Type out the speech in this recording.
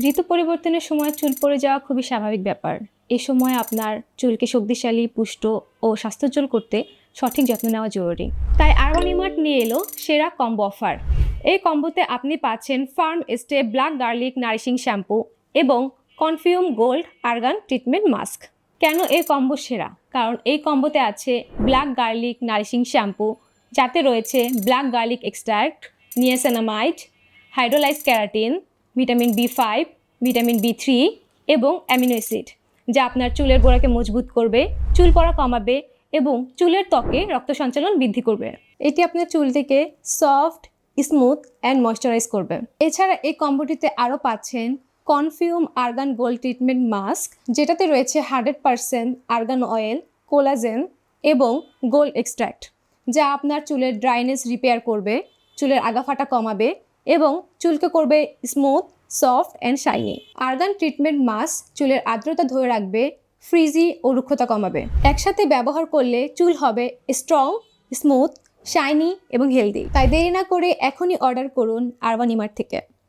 ঋতু পরিবর্তনের সময় চুল পড়ে যাওয়া খুবই স্বাভাবিক ব্যাপার। এ সময় আপনার চুলকে শক্তিশালী, পুষ্ট ও স্বাস্থ্যোজ্জ্বল করতে সঠিক যত্ন নেওয়া জরুরি। তাই আরবানিমার্ট নিয়ে এলো সেরা কম্বো অফার। এই কম্বোতে আপনি পাচ্ছেন firm stay black garlic nourishing shampoo এবং Confume gold argan treatment mask. কেন এই কম্বো সেরা? কারণ এই কম্বোতে আছে ব্ল্যাক গার্লিক নারিশিং শ্যাম্পু, যাতে রয়েছে black garlic extract niacinamide hydrolyse keratin vitamin B five vitamin B three এবং অ্যামিনো অ্যাসিড, যা আপনার চুলের গোড়াকে মজবুত করবে, চুল পড়া কমাবে এবং চুলের ত্বকে রক্ত সঞ্চালন বৃদ্ধি করবে। এটি আপনার চুলটিকে সফট, স্মুথ অ্যান্ড ময়শ্চারাইজ করবে। এছাড়া এই কম্বোটিতে আরও পাচ্ছেন Confume argan gold treatment mask, যেটাতে রয়েছে hundred percent argan oil, collagen এবং গোল্ড এক্সট্র্যাক্ট যা আপনার চুলের ড্রাইনেস রিপেয়ার করবে, চুলের আগাফাটা কমাবে এবং চুলকে করবে smooth soft and shiny argan treatment mask চুলের আর্দ্রতা ধরে রাখবে ফ্রিজি ও রুক্ষতা কমাবে। একসাথে ব্যবহার করলে চুল হবে স্ট্রং স্মুথ শাইনি এবং হেলদি তাই দেরি না করে এখনই অর্ডার করুন আরবানিমার থেকে।